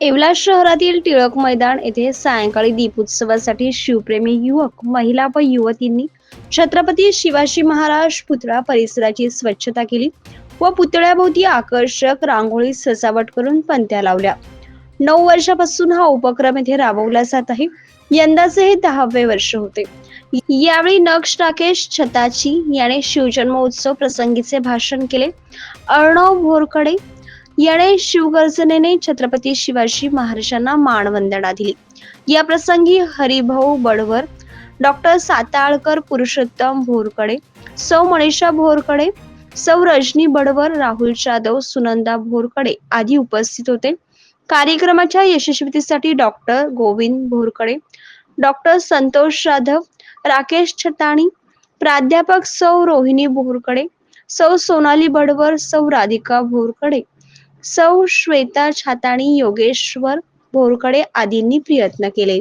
येवला शहरातील टिळक मैदान येथे सायंकाळी दीपोत्सवासाठी शिवप्रेमी युवक महिला व युवतींनी छत्रपती शिवाजी महाराज पुतळा परिसराची स्वच्छता केली व पुतळ्याभोवती आकर्षक रांगोळी सजावट करून पंत्या लावल्या. नऊ वर्षापासून हा उपक्रम येथे राबवला जात आहे. यंदाचे हे दहावे वर्ष होते. यावेळी नक्ष राकेश छताची याने शिवजन्मोत्सव प्रसंगीचे भाषण केले. अर्णव भोरकडे याने शिवगर्जनेने छत्रपती शिवाजी महाराजांना मानवंदना दिली. या प्रसंगी हरिभाऊ बडवर डॉक्टर साताळकर पुरुषोत्तम भोरकडे सौ मनीषा भोरकडे सौ रजनी बडवर राहुल जाधव सुनंदा भोरकडे आदी उपस्थित होते. कार्यक्रमाच्या यशस्वीतेसाठी डॉक्टर गोविंद भोरकडे डॉक्टर संतोष जाधव राकेश छताणी प्राध्यापक सौ रोहिणी भोरकडे सौ सोनाली बडवर सौ राधिका भोरकडे सौ श्वेता छाताणी योगेश्वर भोरकडे आदींनी प्रयत्न केले.